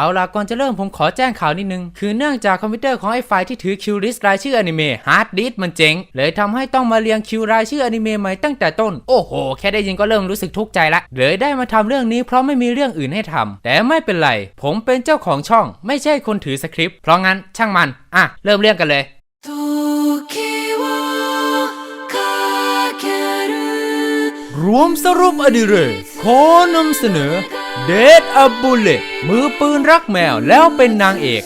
เอาล่ะก่อนจะเริ่มผมขอแจ้งข่าวนิดนึง คือเนื่องจากคอมพิวเตอร์ของไอ้ไฟที่ถือคิวลิสต์รายชื่ออนิเมะฮาร์ดดิสมันเจ๋งเลยทำให้ต้องมาเรียงคิวรายชื่ออนิเมะใหม่ตั้งแต่ต้น โอ้โห แค่ได้ยินก็เริ่มรู้สึกทุกข์ใจละเลยได้มาทำเรื่องนี้เพราะไม่มีเรื่องอื่นให้ทำ แต่ไม่เป็นไร ผมเป็นเจ้าของช่อง ไม่ใช่คนถือสคริปต์เพราะงั้นช่างมันอะเริ่มเรื่องกันเลยรวมสรุปอดิเรกขอนำเสนอ เดดอับบุเลตมือปืนรักแมวแล้วเป็นนางเอก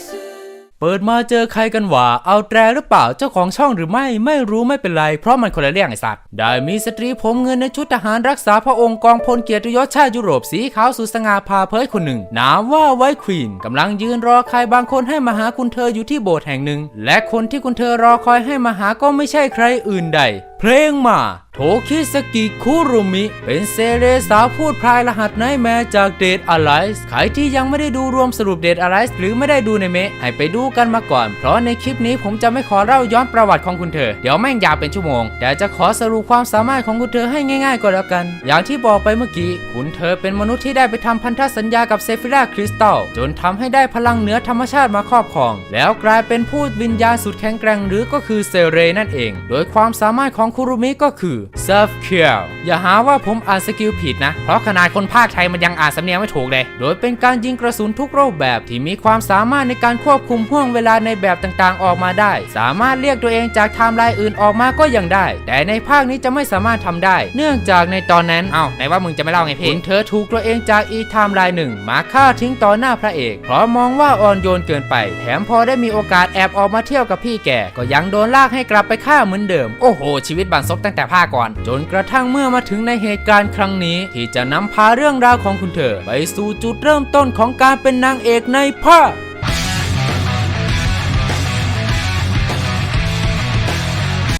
เปิดมาเจอใครกันวะเอาแตรหรือเปล่าเจ้าของช่องหรือไม่ไม่รู้ไม่เป็นไร เพราะมันคนละเรื่องไอสัตว์ ได้มีสตรีผมเงินในชุดทหารรักษาพระองค์กองพลเกียรติยศชาติยุโรปสีขาวสุดสง่าพาเผยคนหนึ่งนามว่าไวควีนกำลังยืนรอใครบางคนให้มาหาคุณเธออยู่ที่โบสถ์แห่งหนึ่ง และคนที่คุณเธอรอคอยให้มาหาก็ไม่ใช่ใครอื่นใด เพลงมาโทคิสกิคุรุมิ เป็นเซเลสาวพูดพลายรหัสไนแมจากเดทอ l ไลส์ใครที่ยังไม่ได้ดูรวมสรุปเดทอ l ไลส์หรือไม่ได้ดูในเมะให้ไปดูกันมาก่อน เพราะในคลิปนี้ผมจะไม่ขอเล่าย้อนประวัติของคุณเธอ เดี๋ยวแม่งยาวเป็นชั่วโมง แต่จะขอสรุปความสามารถของคุณเธอให้ง่ายๆก็แล้วกัน อย่างที่บอกไปเมื่อกี้ คุณเธอเป็นมนุษย์ที่ได้ไปทำพันธสัญญากับเซฟิราคริสตัลจนทำให้ได้พลังเหนือธรรมชาติมาครอบครอง แล้วกลายเป็นผู้วิญญาณสุดแข็งแกร่งหรือก็คือเซเรนั่นเอง โดยความสามารถของคุรุมิก็คือ self care อย่าหาว่าผมอ่านสกิลผิดนะ เพราะขนาดคนภาคไทยมันยังอ่านสำเนียงไม่ถูกเลย โดยเป็นการยิงกระสุนทุกรูปแบบที่มีความสามารถในการควบคุมห่วงเวลาในแบบต่างๆออกมาได้ สามารถเรียกตัวเองจากไทม์ไลน์อื่นออกมาก็ยังได้ แต่ในภาคนี้จะไม่สามารถทำได้ เนื่องจากในตอนนั้นเอ้าไหนว่ามึงจะไม่เล่าไงพี่เธอถูกตัวเองจากอีไทม์ไลน์หนึ่งมาฆ่าทิ้งต่อหน้าพระเอกเพราะมองว่าอ่อนโยนเกินไป แถมพอได้มีโอกาสแอบออกมาเที่ยวกับพี่แกก็ยังโดนลากให้กลับไปฆ่าเหมือนเดิม โอ้โหชีวิตบันซบตั้งแต่ภาคก่อน จนกระทั่งเมื่อมาถึงในเหตุการณ์ครั้งนี้ ที่จะนำพาเรื่องราวของคุณเธอ ไปสู่จุดเริ่มต้นของการเป็นนางเอกในภาค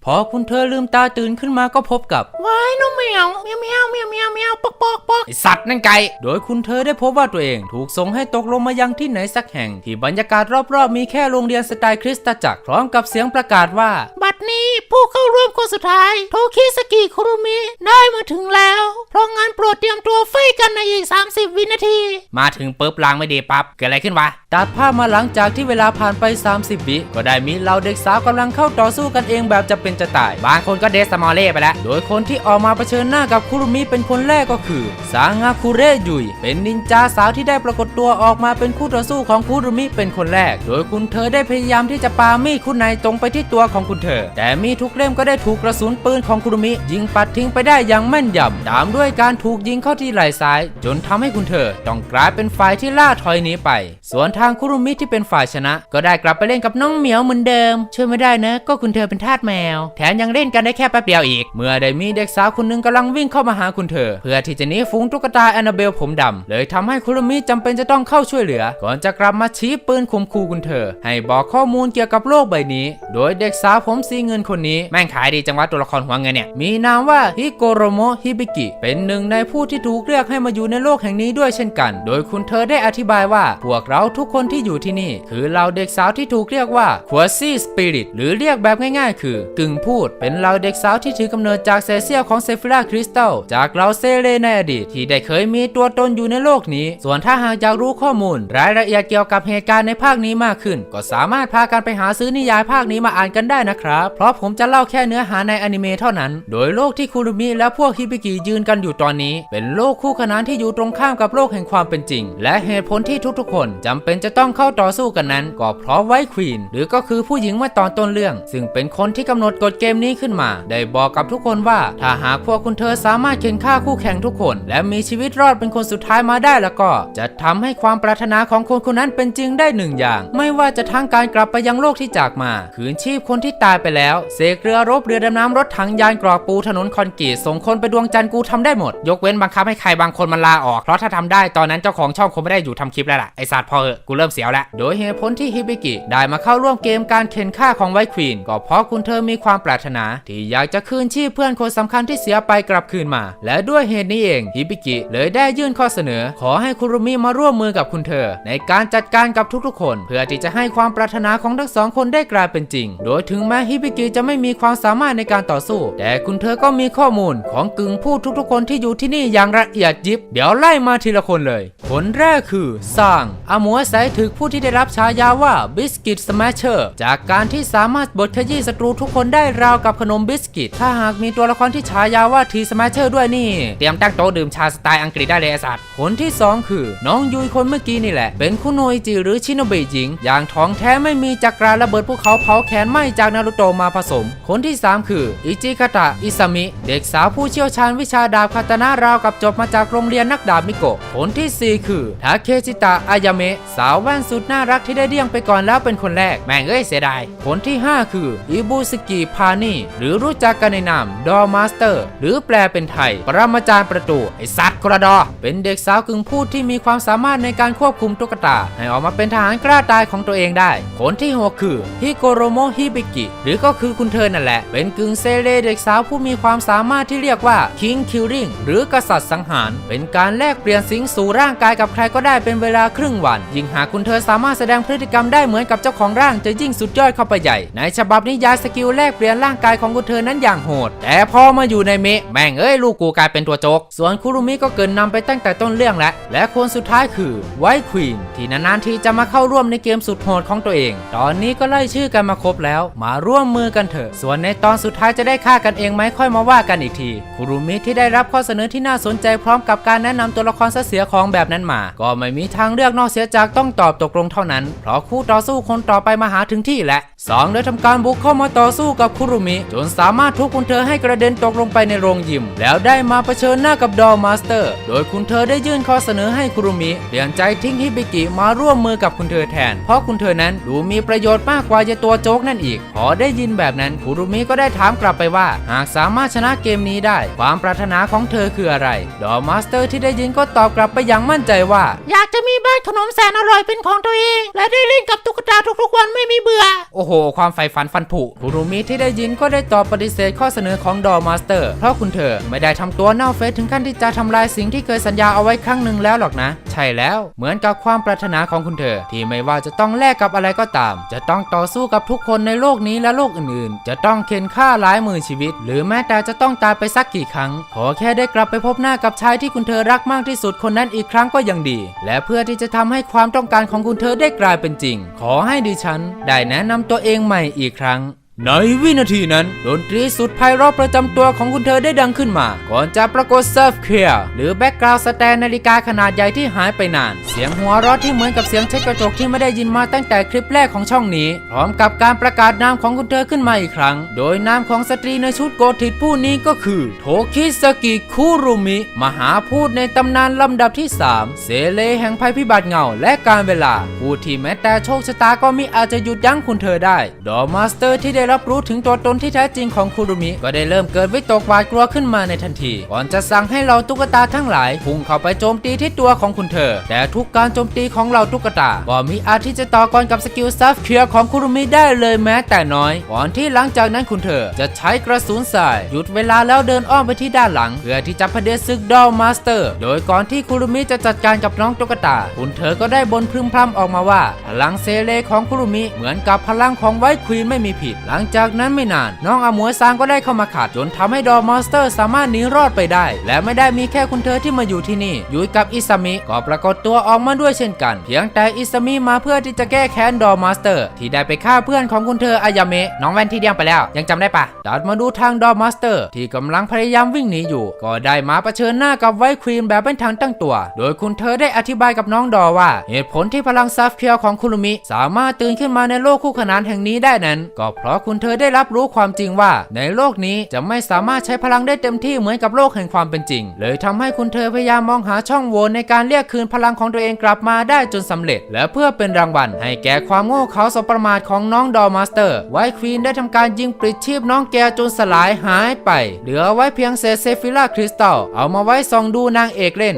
พอคุณเธอลืมตาตื่นขึ้นมาก็พบกับว้ายน้องแมวเมียวเมียวเมียวเมียวเมียวปอกปอกปอกไอสัตว์นั่นไกโดยคุณเธอได้พบว่าตัวเองถูกส่งให้ตกลงมายังที่ไหนสักแห่ง ที่บรรยากาศรอบๆ มีแค่โรงเรียนสไตล์คริสตจักรพร้อมกับเสียงประกาศว่า บัดนี้ ผู้เข้าร่วมคนสุดท้าย โทคิสกิคุรุมิ ได้มาถึงแล้ว เพราะงั้นโปรดเตรียมตัวไฟกันในอีก 30 วินาที มาถึงปุ๊บลางไม่ดีปั๊บเกิดอะไรขึ้นวะ ตัดภาพมาหลังจากที่เวลาผ่านไป 30 วิก็ได้มีเหล่าเด็กสาวกำลังเข้าต่อสู้กันเองแบบจะเป็นจะตาย บางคนก็เดสมอลเล่ไปแล้ว โดยคนที่ออกมาเผชิญหน้ากับคุรุมิเป็นคนแรกก็คือ สางาคุเรยุย เป็นนินจาสาวที่ได้ปรากฏตัวออกมาเป็นคู่ต่อสู้ของคุรุมิเป็นคนแรก โดยคุณเธอได้พยายามที่จะปามีดคุณนายตรงไปที่ตัวของคุณเธอ แต่มีทุกเล่มก็ได้ถูกกระสุนปืนของคุรุมิ ยิงปัดทิ้งไปได้อย่างแม่นยำตามด้วยการถูกยิงเข้าที่ไหล่ซ้าย จนทำให้คุณเธอต้องกลายเป็นฝ่ายที่ล่าถอยหนีไป ส่วนทางคุรุมิที่เป็นฝ่ายชนะ ก็ได้กลับไปเล่นกับน้องเหมียวเหมือนเดิม ช่วยไม่ได้นะ ก็คุณเธอเป็นทาสแมว แถมยังเล่นกันได้แค่แป๊บเดียวอีก เมื่อได้มีเด็กสาวคนหนึงกำลังวิ่งเข้ามาหาคุณเธอ เพื่อที่จะหนีฝูงตุ๊กตาแอนนาเบลผมดำเลยทำให้คุรุมิจำเป็นจะต้องเข้าช่วยเหลือ ก่อนจะกลับมาชี้ปืนข่มขู่คุณเธอ ให้บอกข้อมูลเกี่ยวกับโลกใบนี้ โดยเด็กสาวผมสีเงินคนนี้แม่งขายดีจังวะตัวละครหัวเงินเนี่ยมีนามว่าฮิโกโรโมฮิบิกิเป็นหนึ่งในผู้ที่ถูกเรียกให้มาอยู่ในโลกแห่งนี้ด้วยเช่นกัน โดยคุณเธอได้อธิบายว่าพวกเราทุกคนที่อยู่ที่นี่ คือเหล่าเด็กสาวที่ถูกเรียกว่าควอซี่สปิริตหรือเรียกแบบง่ายๆ คือกึ่งพูด เป็นเหล่าเด็กสาวที่ถือกำเนิดจากเซเซียของเซฟิราคริสตัลจากเหล่าเซเลในอดีต ที่ได้เคยมีตัวตนอยู่ในโลกนี้ ส่วนถ้าหากอยากรู้ข้อมูล รายละเอียดเกี่ยวกับเหตุการณ์ในภาคนี้มากขึ้น ก็สามารถพากันไปหาซื้อนิยายภาคนี้มาอ่านกันได้นะครับ เพราะผมจะเล่าแค่เนื้อหาในอนิเมะเท่านั้น โดยโลกที่คุรุมิและพวกฮิบิกิยืนกันอยู่ตอนนี้ เป็นโลกคู่ขนานที่อยู่ตรงข้ามกับโลกแห่งความเป็นจริง และเหตุผลที่ทุกๆ คนจำเป็นจะต้องเข้าต่อสู้กันนั้น ก็เพราะไวท์ควีนหรือก็คือผู้หญิงเมื่อตอนต้นเรื่อง ซึ่งเป็นคนที่กำหนดกฎเกมนี้ขึ้นมา ได้บอกกับทุกคนว่า ถ้าหากพวกคุณเธอสามารถเข็นฆ่าคู่แข่งทุกคน และมีชีวิตรอดเป็นคนสุดท้ายมาได้แล้วก็ จะทำให้ความปรารถนาของคนคนนั้นเป็นจริงได้หนึ่งอย่าง ไม่ว่าจะทั้งการกลับไปยังโลกที่จากมา คืนชีพคนที่ตายไปแล้วเสกเรือรบเรือดำน้ำรถถังยานกรอกปูถนนคอนกรีตส่งคนไปดวงจันทร์กูทำได้หมด ยกเว้นบังคับให้ใครบางคนมันลาออกเพราะถ้าทำได้ตอนนั้นเจ้าของช่องคงไม่ได้อยู่ทำคลิปแล้วล่ะไอสัตว์พอเหอะกูเริ่มเสียวแล้วโดยเหตุผลที่ฮิบิกิ ได้มาเข้าร่วมเกมการเข็นฆ่าของไวท์ควีนก็เพราะคุณเธอมีความปรารถนา ที่อยากจะคืนชีพเพื่อนคนสำคัญที่เสียไปกลับคืนมา และด้วยเหตุนี้เองฮิบิกิเลยได้ยื่นข้อเสนอ ขอให้คุรุมิมาร่วมมือกับคุณเธอ ในการจัดการกับทุกๆคน เพื่อที่จะให้ความปรารถนาของทั้งสองคนได้กลายเป็นจริง โดยถึงแม้ฮิบิกิจะไม่มีความสามารถในการต่อสู้ แต่คุณเธอก็มีข้อมูลของกึ่งผู้ทุกๆคนที่อยู่ที่นี่อย่างละเอียดยิบ เดี๋ยวไล่มาทีละคนเลย คนแรกคือสร้างอามัวไซถึกผู้ที่ได้รับฉายาว่าบิสกิตสแมชเชอร์จากการที่สามารถบดขยี้ศัตรูทุกคนได้ราวกับขนมบิสกิต ถ้าหากมีตัวละครที่ฉายาว่าทีสแมชเชอร์ด้วยนี่ เตรียมตั้งโต๊ะดื่มชาสไตล์อังกฤษได้เลยไอสัตว์คนที่สองคือ น้องยุยคนเมื่อกี้นี่แหละ เป็นคุโนอิจิหรือชิโนเบะหญิง อย่างท้องแท้ไม่มีจักราระเบิดภูเขาเผาแขนไหม้จากนารุโตมาผสม คนที่ 3 คืออิจิคาตะอิซามิ เด็กสาวผู้เชี่ยวชาญวิชาดาบคาตานะราวกับจบมาจากโรงเรียนนักดาบมิโกะคนทีสี่ 4 คือทาเคชิตะอายาเมะาวแว่นสุดน่ารักที่ได้เดี่ยงไปก่อนแล้วเป็นคนแรก แม่งเอ้ยเสียดายคนที่ 5 คืออิบุสกิพานิหรือรู้จักกันในนามดอมาสเตอร์หรือแปลเป็นไทย ปรมาจารย์ประตู ไอสัตว์กระดอ เป็นเด็กสาวกึ่งพูดที่มีความสามารถในการควบคุมตุ๊กตา ให้ออกมาเป็นทหารกล้าตายของตัวเองได้คนที่ 6 คือฮิโกโรโมฮิบิกิหรือก็คือคุณเธอนั่นแหละ เป็นกึ่งเซเลเด็กสาวผู้มีความสามารถที่เรียกว่า King Killing หรือกษัตริย์สังหาร เป็นการแลกเปลี่ยนสิงสู่ร่างกายกับใครก็ได้เป็นเวลาครึ่งวันยิ่งหากคุณเธอสามารถแสดงพฤติกรรมได้เหมือนกับเจ้าของร่างจะยิ่งสุดยอดเข้าไปใหญ่ ในฉบับนิยายสกิลแลกเปลี่ยนร่างกายของคุณเธอนั้นอย่างโหด แต่พอมาอยู่ในเมะแม่งเอ้ยลูกกูกลายเป็นตัวโจก ส่วนคุรุมิก็เกินนำไปตั้งแต่ต้นเรื่องแล้ว และคนสุดท้ายคือไวท์ควีนที่นานๆทีจะมาเข้าร่วมในเกมสุดโหดของตัวเอง ตอนนี้ก็ไล่ชื่อกันมาครบแล้ว มาร่วมมือกันเถอะ ส่วนในตอนสุดท้ายจะได้ฆ่ากันเองไหมค่อยมาว่ากันอีกทีคุรุมิที่ได้รับข้อเสนอที่น่าสนใจพร้อมกับการแนะนำตัวละครเสียของแบบนั้นมา ก็ไม่มีทางเลือกนอกเสียจากต้องตอบตกลงเท่านั้น เพราะคู่ต่อสู้คนต่อไปมาหาถึงที่แหละ สองได้ทำการบุกเข้ามาต่อสู้กับคุรุมิ จนสามารถทุบคุณเธอให้กระเด็นตกลงไปในโรงยิม แล้วได้มาเผชิญหน้ากับดอมาสเตอร์ โดยคุณเธอได้ยื่นข้อเสนอให้คุรุมิเปลี่ยนใจทิ้งฮิบิกิมาร่วมมือกับคุณเธอแทน เพราะคุณเธอนั้นดูมีประโยชน์มากกว่าจะตัวโจ๊กนั่นอีก พอได้ยินแบบนั้นคุรุมิก็ได้ถามกลับไปว่า หากสามารถชนะเกมนี้ได้ ความปรารถนาของเธอคืออะไร ดอมาสเตอร์ที่ได้ยินก็ตอบกลับไปอย่างมั่นใจว่า อยากจะมีบ้านขนมแสนอร่อยเป็นของตัวเอง และได้เล่นกับตุ๊กตาทุกๆวันไม่มีเบื่อ โอ้โหความใฝ่ฝันฟันผุคุรุมิที่ได้ยินก็ได้ตอบปฏิเสธข้อเสนอของดอมาสเตอร์ เพราะคุณเธอไม่ได้ทำตัวเน่าเฟะถึงขั้นที่จะทำลายสิ่งที่เคยสัญญาเอาไว้ครั้งหนึ่งแล้วหรอกนะ ใช่แล้วเหมือนกับความปรารถนาของคุณเธอ ที่ไม่ว่าจะต้องแลกกับอะไรก็ตาม จะต้องต่อสู้กับทุกคนในโลกนี้และโลกอื่นๆ จะต้องเข็นฆ่าหลายหมื่นชีวิต หรือแม้แต่จะต้องตายไปสักกี่ครั้ง ขอแค่ได้กลับไปพบหน้ากับชายที่คุณเธอรักมากที่สุดคนนั้นอีกครั้งก็ยังดี และเพื่อที่จะทำให้ความต้องการของคุณเธอได้กลายเป็นจริง ขอให้ดิฉัน ได้แนะนำตัวเองใหม่อีกครั้ง ในวินาทีนั้น ดนตรีสุดไพเราะประจำตัวของคุณเธอได้ดังขึ้นมา ก่อนจะปรากฏเซิร์ฟเคลียร์หรือแบ็กกราวด์สแตนนาฬิกาขนาดใหญ่ที่หายไปนาน เสียงหัวเราะที่เหมือนกับเสียงเช็ดกระจกที่ไม่ได้ยินมาตั้งแต่คลิปแรกของช่องนี้ พร้อมกับการประกาศนามของคุณเธอขึ้นมาอีกครั้ง โดยนามของสตรีในชุดโกธิตผู้นี้ก็คือ โทคิสกิคุรุมิ มหาพูดในตำนานลำดับที่ 3 เซเลแห่งภัยพิบัติเงาและการเวลาผู้ที่แม้แต่โชคชะตาก็มิอาจจะหยุดยั้งคุณเธอได้ ดอมาสเตอร์ที่ได้รับรู้ถึงตัวตนที่แท้จริงของคุรุมิ ก็ได้เริ่มเกิดวิตกหวาดกลัวขึ้นมาในทันที ก่อนจะสั่งให้เหล่าตุ๊กตาทั้งหลายพุ่งเข้าไปโจมตีที่ตัวของคุณเธอ แต่ทุกการโจมตีของเหล่าตุ๊กตาก็มิอาจที่จะต่อกรกับสกิลซัฟเคลียร์ของคุรุมิได้เลยแม้แต่น้อย ก่อนที่หลังจากนั้นคุณเธอ จะใช้กระสุนสายหยุดเวลาแล้วเดินอ้อมไปที่ด้านหลัง เพื่อที่จะพเผด็จศึกดอลมาสเตอร์ โดยก่อนที่คุรุมิจะจัดการกับน้องตุ๊กตา คุณเธอก็ได้บนพึมพำออกมาว่าพลังเซเลของคุรุมิเหมือนกับพลังของไวท์ควีนไม่มีผิดหลัังจากนั้นไม่นาน น้องอมวยซางก็ได้เข้ามาขัดจนทำให้ดอมอสเตอร์สามารถหนีรอดไปได้ และไม่ได้มีแค่คุณเธอที่มาอยู่ที่นี่ยุยกับอิซามิก็ปรากฏตัวออกมาด้วยเช่นกัน เพียงแต่อิซามิมาเพื่อที่จะแก้แค้นดอมอสเตอร์ ที่ได้ไปฆ่าเพื่อนของคุณเธออายาเมะน้องแว่นที่เดียงไปแล้ว ยังจำได้ปะตัดมาดูทางดอมอสเตอร์ ที่กำลังพยายามวิ่งหนีอยู่ ก็ได้มาเผชิญหน้ากับไวท์ควีนแบบเป็นทางตั้งตัว โดยคุณเธอได้อธิบายกับน้องดอว่า เหตุผลที่พลังซัฟเคียวของคุรุมิ สามารถตื่นขึ้นมาในโลกคู่ขนานแห่งนี้ได้นั้น ก็เพราะคุณเธอได้รับรู้ความจริงว่า ในโลกนี้จะไม่สามารถใช้พลังได้เต็มที่เหมือนกับโลกแห่งความเป็นจริง เลยทำให้คุณเธอพยายามมองหาช่องโหว่ในการเรียกคืนพลังของตัวเองกลับมาได้จนสำเร็จ และเพื่อเป็นรางวัล ให้แก่ความโง่เขลาสบประมาทของน้องดอมาสเตอร์ ไวท์ควีนได้ทำการยิงปลิดชีพน้องแกจนสลายหายไป เหลือไว้เพียงเศษเซฟิล่าคริสตัลเอามาไว้ส่องดูนางเอกเล่น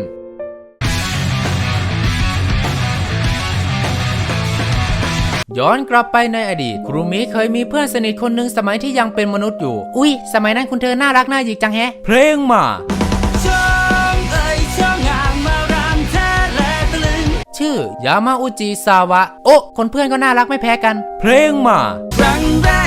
ย้อนกลับไปในอดีต ครูมิเคยมีเพื่อนสนิทคนหนึ่งสมัยที่ยังเป็นมนุษย์อยู่ อุ้ยสมัยนั้นคุณเธอน่ารักน่าหยิกจังแฮะ เพลงมาช่างเอ่ยช่างงามมารำแท้และตะลึงชื่อยามาอุจิซาวะ โอ้ คนเพื่อนก็น่ารักไม่แพ้กัน เพลงมาครั้งแรก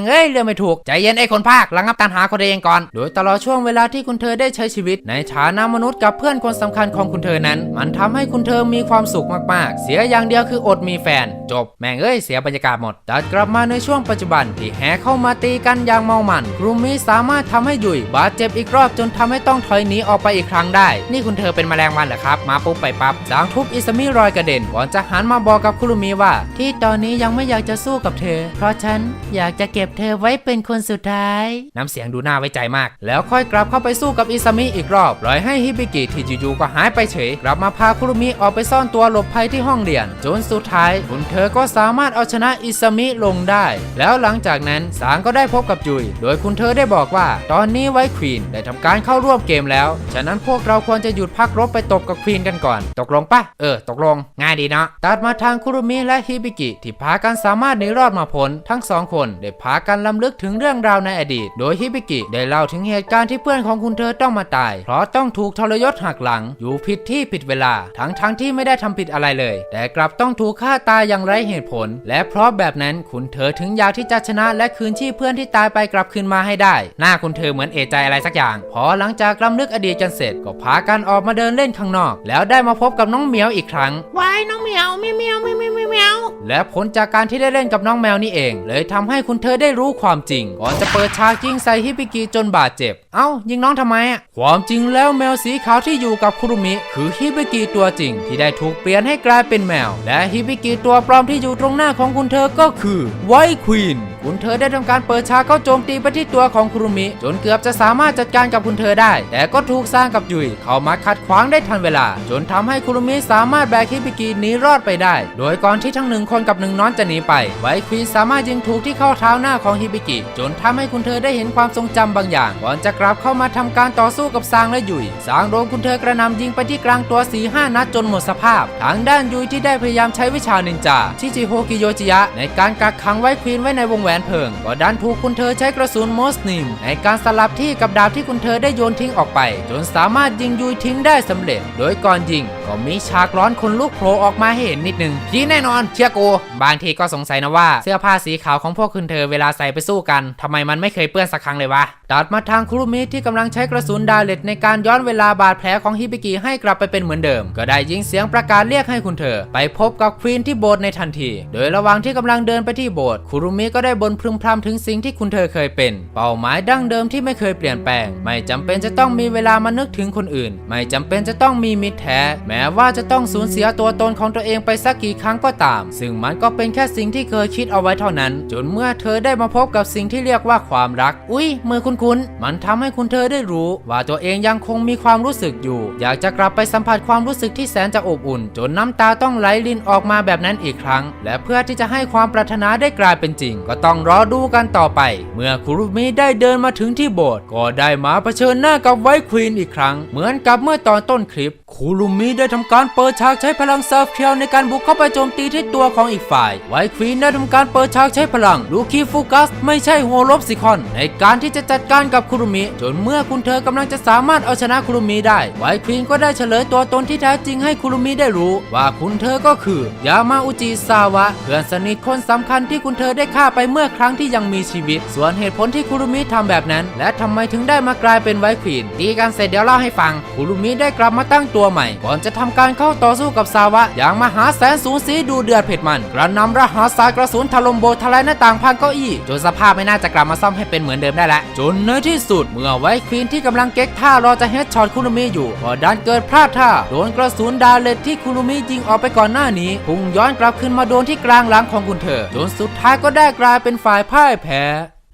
งเอ้ยเรื่องไม่ถูก ใจเย็นไอ้คนภาคระงับตันหาคนเองก่อน โดยตลอดช่วงเวลาที่คุณเธอได้ใช้ชีวิต ในฐานะมนุษย์กับเพื่อนคนสำคัญของคุณเธอนั้น มันทำให้คุณเธอมีความสุขมากๆ เสียอย่างเดียวคืออดมีแฟน จบแม่งเอ้ยเสียบรรยากาศหมดตัดกลับมาในช่วงปัจจุบันที่แห่เข้ามาตีกันอย่างเมามันกลุ่มนี้สามารถทำให้ยุยบาดเจ็บอีกรอบจนทำให้ต้องถอยหนีออกไปอีกครั้งได้ นี่คุณเธอเป็นแมลงวันเหรอครับ มาปุ๊บไปปั๊บสางทุบอิสมิรอยกระเด็นก่อนจะหันมาบอกกับคุรุมิว่า ที่ตอนนี้ยังไม่อยากจะสู้กับเธอ เพราะฉันอยากจะเก็บเธอไว้เป็นคนสุดท้าย น้ำเสียงดูน่าไว้ใจมาก แล้วค่อยกลับเข้าไปสู้กับอิสมิอีกรอบปล่อยให้ฮิบิกิที่อยู่ๆก็หายไปเฉย กลับมาพาคุรุมิออกไปซ่อนตัวหลบภัยที่ห้องเรียน จนสุดท้ายคุณเธอก็สามารถเอาชนะอิสมิลงได้ แล้วหลังจากนั้นสางก็ได้พบกับจุย โดยคุณเธอได้บอกว่า ตอนนี้ไว้ควีนได้ทำการเข้าร่วมเกมแล้ว ฉะนั้นพวกเราควรจะหยุดพักรบไปตบกับควีนกันก่อน ตกลงปะเออ ตกลง ง่ายดีเนาะ ตัดมาทางคุรุมิและฮิบิกิที่พากันสามารถหนีรอดมาพ้นทั้งสองคนได้พากันลำลึกถึงเรื่องราวในอดีต โดยฮิบิกิได้เล่าถึงเหตุการณ์ที่เพื่อนของคุณเธอต้องมาตาย เพราะต้องถูกทรยศหักหลัง อยู่ผิดที่ผิดเวลา ทั้งทั้งๆที่ไม่ได้ทำผิดอะไรเลย แต่กลับต้องถูกฆ่าตายอย่างไร้เหตุผล และเพราะแบบนั้นคุณเธอถึงอยากที่จะชนะและคืนชีพเพื่อนที่ตายไปกลับคืนมาให้ได้ หน้าคุณเธอเหมือนเอะใจอะไรสักอย่าง พอหลังจากลำลึกอดีตกันเสร็จ ก็พากันออกมาเดินเล่นข้างนอก แล้วได้มาพบกับน้องเหมียวอีกครั้งวายน้องเหมียวเมียวเมียวเมียวเมียวเมียวและผลจากการที่ได้เล่นกับน้องแมวนี่เอง เลยทำให้คุณเธอได้รู้ความจริง ก่อนจะเปิดฉากยิงใส่ฮิบิกิจนบาดเจ็บ เอ้า ยิงน้องทำไมอะ ความจริงแล้วแมวสีขาวที่อยู่กับคุรุมิ คือฮิบิกิตัวจริง ที่ได้ถูกเปลี่ยนให้กลายเป็นแมว และฮิบิกิตัวปลอมที่อยู่ตรงหน้าของคุณเธอก็คือไวท์ควีน คุณเธอได้ทำการเปิดฉากเข้าโจมตีไปที่ตัวของคุรุมิ จนเกือบจะสามารถจัดการกับคุณเธอได้ แต่ก็ถูกสร้างกับยุย เข้ามาขัดขวางได้ทันเวลา จนทำให้คุรุมิสามารถแบกฮิบิกิหนีรอดไปได้ โดยก่อนที่ทั้งหนึ่งคนกับหนึ่งน้อนจะหนีไป ไวควีนสามารถยิงถูกที่เข้าเท้าหน้าของฮิบิกิ จนทำให้คุณเธอได้เห็นความทรงจำบางอย่าง ก่อนจะกลับเข้ามาทำการต่อสู้กับซางและยุยซางโดนคุณเธอกระนำยิงไปที่กลางตัว4ีห้านัดจนหมดสภาพ ทางด้านยุยที่ได้พยายามใช้วิชานินจาชิจิโฮกิโยจิยะในการกักขังไว้ควีนไว้ในวงแหวนเพลิง ก็ดันถูกคุณเธอใช้กระสุนมอสนิม ในการสลับที่กับดาบที่คุณเธอได้โยนทิ้งออกไป จนสามารถยิงยุยทิ้งได้สำเร็จ โดยก่อนยิง ก็มีฉากร้อนคนลุกโผล่ออกมาให้เห็นนิดนึงพี่แน่นอนเชื่อกูบางทีก็สงสัยนะว่าเสื้อผ้าสีขาวของพวกคุณเธอเวลาใส่ไปสู้กันทำไมมันไม่เคยเปื้อนสักครั้งเลยวะตัดมาทางคุรุมิที่กำลังใช้กระสุนดาเลตในการย้อนเวลาบาดแผลของฮิบิกิให้กลับไปเป็นเหมือนเดิม ก็ได้ยิงเสียงประกาศเรียกให้คุณเธอ ไปพบกับควีนที่โบสถ์ในทันที โดยระหว่างที่กำลังเดินไปที่โบสถ์คุรุมิก็ได้บ่นพึมพำถึงสิ่งที่คุณเธอเคยเป็น เป้าหมายดั้งเดิมที่ไม่เคยเปลี่ยนแปลง ไม่จำเป็นจะต้องมีเวลามานึกถึงคนอื่น ไม่จำเป็นจะต้องมีมิตรแท้ แม้ว่าจะต้องสูญเสียตัวตนของตัวเองไปสักกี่ครั้งก็ตาม ซึ่งมันก็เป็นแค่สิ่งที่เคยคิดเอาไว้เท่านั้น จนเมื่อเธอได้มาพบกับสิ่งที่เรียกว่าความรัก อุ้ยมือคุ้นๆมันทำให้คุณเธอได้รู้ ว่าตัวเองยังคงมีความรู้สึกอยู่ อยากจะกลับไปสัมผัสความรู้สึกที่แสนจะอบอุ่น จนน้ำตาต้องไหลลินออกมาแบบนั้นอีกครั้ง และเพื่อที่จะให้ความปรารถนาได้กลายเป็นจริงก็ต้อง้องรอดูกันต่อไป เมื่อคุรุมิได้เดินมาถึงที่โบสถ์ก็ได้มาเผชิญหน้ากับไวท์ควีนอีกครั้ง เหมือนกับเมื่อตอนต้นคลิป คุรุมิได้ทำการเปิดฉากใช้พลังเซิร์ฟเทียวในการบุกเข้าไปโจมตีที่ตัวของอีกฝ่าย ไวท์ควีนได้ทำการเปิดฉากใช้พลังลูคีฟูกัส ไม่ใช่โฮโลบซิคอน ในการที่จะจัดการกับคุรุมิ จนเมื่อคุณเธอกำลังจะสามารถเอาชนะคุรุมิได้ ไวท์ควีนก็ได้เฉลยตัวตนที่แท้จริงให้คุรุมิได้รู้ ว่าคุณเธอก็คือยามาอุจิซาวะเพื่อนสนิทคนสำคัญที่คุณเธอได้ฆ่าไปเมื่อื่อครั้งที่ยังมีชีวิต ส่วนเหตุผลที่คุรุมิทำแบบนั้น และทำไมถึงได้มากลายเป็นไวท์ควีนตีกันเสร็จเดี๋ยวเล่าให้ฟัง คุรุมิได้กลับมาตั้งตัวใหม่ ก่อนจะทำการเข้าต่อสู้กับซาวะ อย่างมหาแสนสูสีดูเดือดเผ็ดมัน กระหนำระหาสายกระสุนถล่มโบสถ์ทลายหน้าต่างพังเก้าอี้จนสภาพไม่น่าจะกลับมาซ่อมให้เป็นเหมือนเดิมได้ละจนในที่สุดเมื่อไวท์ควีนที่กำลังเก๊กท่ารอจะเฮดช็อตคุรุมิอยู่ก็ดันเกิดพลาดท่าโดนกระสุนดาเลตที่คุรุมิยิงออกไปก่อนหน้านี้พุ่งย้อนกลับขึ้นมาโดนที่กลางหลังของคุณเธอ จนสุดท้ายก็ได้กลายเป็น็นฝ่ายพ่ายแพ้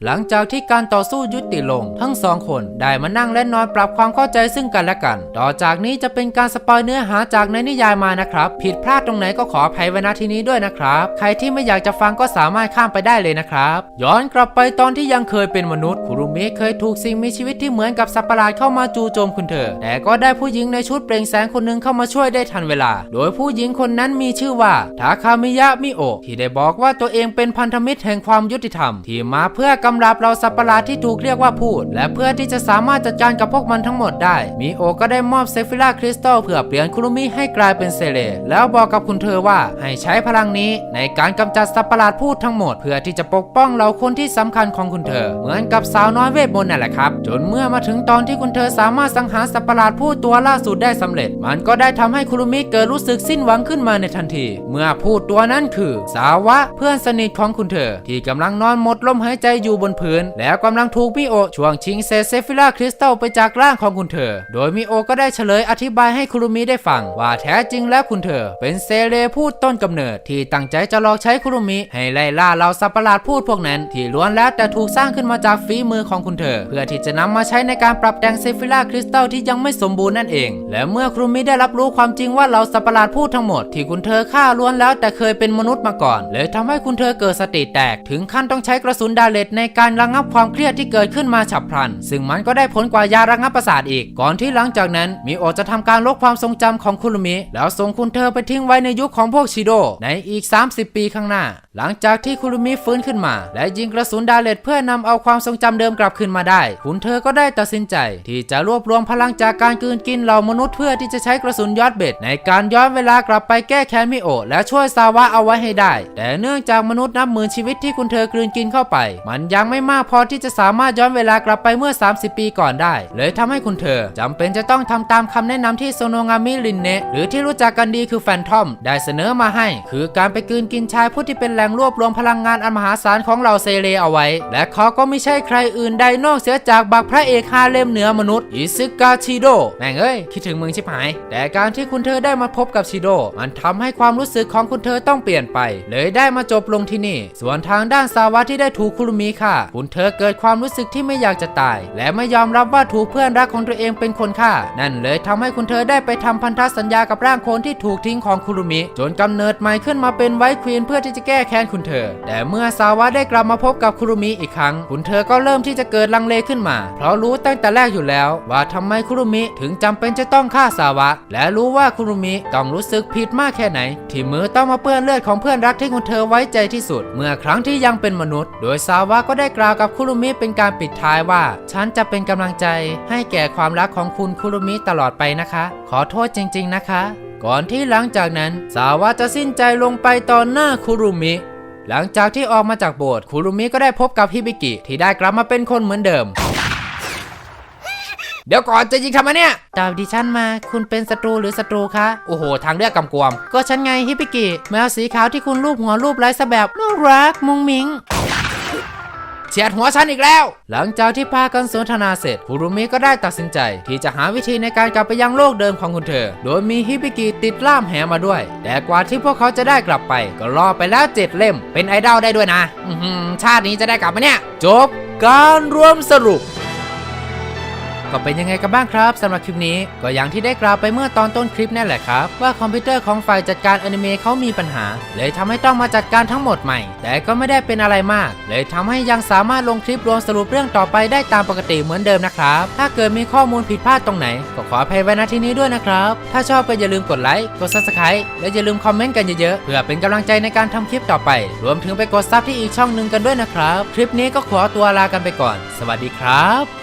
หลังจากที่การต่อสู้ยุติลง ทั้งสองคนได้มานั่งและนอนปรับความเข้าใจซึ่งกันและกัน ต่อจากนี้จะเป็นการสปอยเนื้อหาจากในนิยายมานะครับ ผิดพลาดตรงไหนก็ขออภัยไว้ณที่นี้ด้วยนะครับ ใครที่ไม่อยากจะฟังก็สามารถข้ามไปได้เลยนะครับ ย้อนกลับไปตอนที่ยังเคยเป็นมนุษย์คุรุมิเคยถูกสิ่งมีชีวิตที่เหมือนกับสัตว์ประหลาดเข้ามาจู่โจมคุณเธอ แต่ก็ได้ผู้หญิงในชุดเปล่งแสงคนหนึ่งเข้ามาช่วยได้ทันเวลา โดยผู้หญิงคนนั้นมีชื่อว่าทาคามิยะมิโอะที่ได้บอกว่าตัวเองเป็นพันธมิตรแห่งความยุติธรรมที่มาเพื่อกำราบเราสัตว์ประหลาดที่ถูกเรียกว่าพูด และเพื่อที่จะสามารถจัดการกับพวกมันทั้งหมดได้มิโอก็ได้มอบเซฟิล่าคริสตัลเพื่อเปลี่ยนคุรุมิให้กลายเป็นเซเล แล้วบอกกับคุณเธอว่าให้ใช้พลังนี้ในการกำจัดสัตว์ประหลาดพูดทั้งหมด เพื่อที่จะปกป้องเราคนที่สำคัญของคุณเธอ เหมือนกับสาวน้อยเวทมนต์นั่นแหละครับ จนเมื่อมาถึงตอนที่คุณเธอสามารถสังหารสัตว์ประหลาดพูดตัวล่าสุดได้สำเร็จ มันก็ได้ทำให้คุรุมิเกิดรู้สึกสิ้นหวังขึ้นมาในทันที เมื่อพูดตัวนั้นคือ สาวะเพื่อนสนิทของคุณเธอ ที่กำลังนอนหมดลมหายใจอยู่บนพื้น แล้วกำลังถูกมิโอช่วงชิงเซเซฟิล่าคริสตัลไปจากร่างของคุณเธอ โดยมิโอก็ได้เฉลยอธิบายให้คุรุมิได้ฟัง ว่าแท้จริงแล้วคุณเธอ เป็นเซเลพูดต้นกำเนิด ที่ตั้งใจจะหลอกใช้คุรุมิ ให้ไล่ล่าเราสัตว์ประหลาดพูดพวกนั้น ที่ล้วนแล้วแต่ถูกสร้างขึ้นมาจากฝีมือของคุณเธอ เพื่อที่จะนำมาใช้ในการปรับแต่งเซฟิล่าคริสตัลที่ยังไม่สมบูรณ์นั่นเอง และเมื่อคุรุมิได้รับรู้ความจริงว่าเราสัตว์ประหลาดพูดทั้งหมดที่คุณเธอฆ่าล้วนแล้วแต่เคยเป็นมนุษย์มาก่อนเลยทำให้คุณเธอเกิดสติแตก ถึงขั้นต้องใช้กระสุนดาเลตในการระงับความเครียดที่เกิดขึ้นมาฉับพลัน ซึ่งมันก็ได้ผลกว่ายาระงับประสาทอีก ก่อนที่หลังจากนั้นมิโอจะทำการลบความทรงจำของคุรุมิ แล้วส่งคุณเธอไปทิ้งไว้ในยุคของพวกชิโดในอีก 30 ปีข้างหน้า หลังจากที่คุรุมิฟื้นขึ้นมา และยิงกระสุนดาเลตเพื่อนำเอาความทรงจำเดิมกลับคืนมาได้ คุณเธอก็ได้ตัดสินใจ ที่จะรวบรวมพลังจากการกืนกินเหล่ามนุษย์เพื่อที่จะใช้กระสุนยอดเบ็ด ในการย้อนเวลากลับไปแก้แค้นมิโอและช่วยซาวะเอาไว้ให้ได้ แต่เนื่องจากมนุษย์นับหมื่นชีวิตที่คุณเธอกลืนกินเข้าไป มันยังไม่มากพอที่จะสามารถย้อนเวลากลับไปเมื่อ 30 ปีก่อนได้ เลยทำให้คุณเธอจำเป็นจะต้องทำตามคำแนะนำที่โซโนงามิรินเนะหรือที่รู้จักกันดีคือแฟนทอม ได้เสนอมาให้ คือการไปกลืนกินชายผู้ที่เป็นแหล่งรวบรวมพลังงานอันมหาศาลของเหล่าเซเลเอาไว้ และเขาก็ไม่ใช่ใครอื่นใดนอกเสียจากบักพระเอกฮาเลมเหนือมนุษย์อิซึกาชิโดแม่งเอ้ย คิดถึงมึงชิบหาย แต่การที่คุณเธอได้มาพบกับชิโดมันทำให้ความรู้สึกของคุณเธอต้องเปลี่ยนไป เลยได้มาจบลงที่นี่ ส่วนทางด้านซาวะที่ได้ถูกคุรุมิฆ่าคุณเธอเกิดความรู้สึกที่ไม่อยากจะตาย และไม่ยอมรับว่าถูกเพื่อนรักของตัวเองเป็นคนฆ่า นั่นเลยทำให้คุณเธอได้ไปทำพันธสัญญากับร่างโคนที่ถูกทิ้งของคุรุมิ จนกำเนิดใหม่ขึ้นมาเป็นไวท์ควีนเพื่อที่จะแก้แค้นคุณเธอ แต่เมื่อซาวะได้กลับมาพบกับคุรุมิอีกครั้ง คุณเธอก็เริ่มที่จะเกิดลังเลขึ้นมา เพราะรู้ตั้งแต่แรกอยู่แล้ว ว่าทำไมคุรุมิถึงจำเป็นจะต้องฆ่าซาวะ และรู้ว่าคุรุมิต้องรู้สึกผิดมากแค่ไหน ที่มือต้องมาเปื้อนเลือดของเพื่อนรักที่คุณเธอไว้ใจที่สุด เมื่อครั้งที่ยังเป็นมนุษย์ โดยซาวะก็ได้กล่าวกับคุรุมิเป็นการปิดท้ายว่า ฉันจะเป็นกำลังใจให้แก่ความรักของคุณคุรุมิตลอดไปนะคะ ขอโทษจริง ๆ นะคะ ก่อนที่หลังจากนั้นสาวะจะสิ้นใจลงไปตอนหน้าคุรุมิ หลังจากที่ออกมาจากโบสถ์คุรุมิก็ได้พบกับฮิบิกิที่ได้กลับมาเป็นคนเหมือนเดิม เดี๋ยวก่อนจะยิงทำไมเนี่ย ตามดิฉันมาคุณเป็นศัตรูหรือศัตรูคะ โอ้โห ทางเลือกกำกวม ก็ฉันไงฮิบิกิแมวสีขาวที่คุณรูปหัวรูปไร้สะแบบน่ารักมุงมิงเฉียดหัวฉันอีกแล้ว หลังจากที่พากันสนทนาเสร็จฟูรุมิก็ได้ตัดสินใจ ที่จะหาวิธีในการกลับไปยังโลกเดิมของคุณเธอ โดยมีฮิบิกิติดล่ามแหมาด้วย แต่กว่าที่พวกเขาจะได้กลับไป ก็รอไปแล้วเจ็ดเล่ม เป็นไอดอลได้ด้วยนะชาตินี้จะได้กลับมาเนี่ย จบการรวมสรุป ก็เป็นยังไงกันบ้างครับสำหรับคลิปนี้ก็อย่างที่ได้กล่าวไปเมื่อตอนต้นคลิปนั่นแหละครับ ว่าคอมพิวเตอร์ของฝ่ายจัดการอนิเมะเขามีปัญหา เลยทำให้ต้องมาจัดการทั้งหมดใหม่ แต่ก็ไม่ได้เป็นอะไรมาก เลยทำให้ยังสามารถลงคลิปรวมสรุปเรื่องต่อไปได้ตามปกติเหมือนเดิมนะครับ ถ้าเกิดมีข้อมูลผิดพลาดตรงไหน ก็ขออภัยไว้ณที่นี้ด้วยนะครับ ถ้าชอบก็อย่าลืมกดไลค์กด subscribe และอย่าลืมคอมเมนต์กันเยอะๆเพื่อเป็นกำลังใจในการทำคลิปต่อไป รวมถึงไปกดซับที่อีกช่องหนึ่งกันด้วยนะครับ คลิปนี้ก็ขอตัวลากันไปก่อน สวัสดีครับ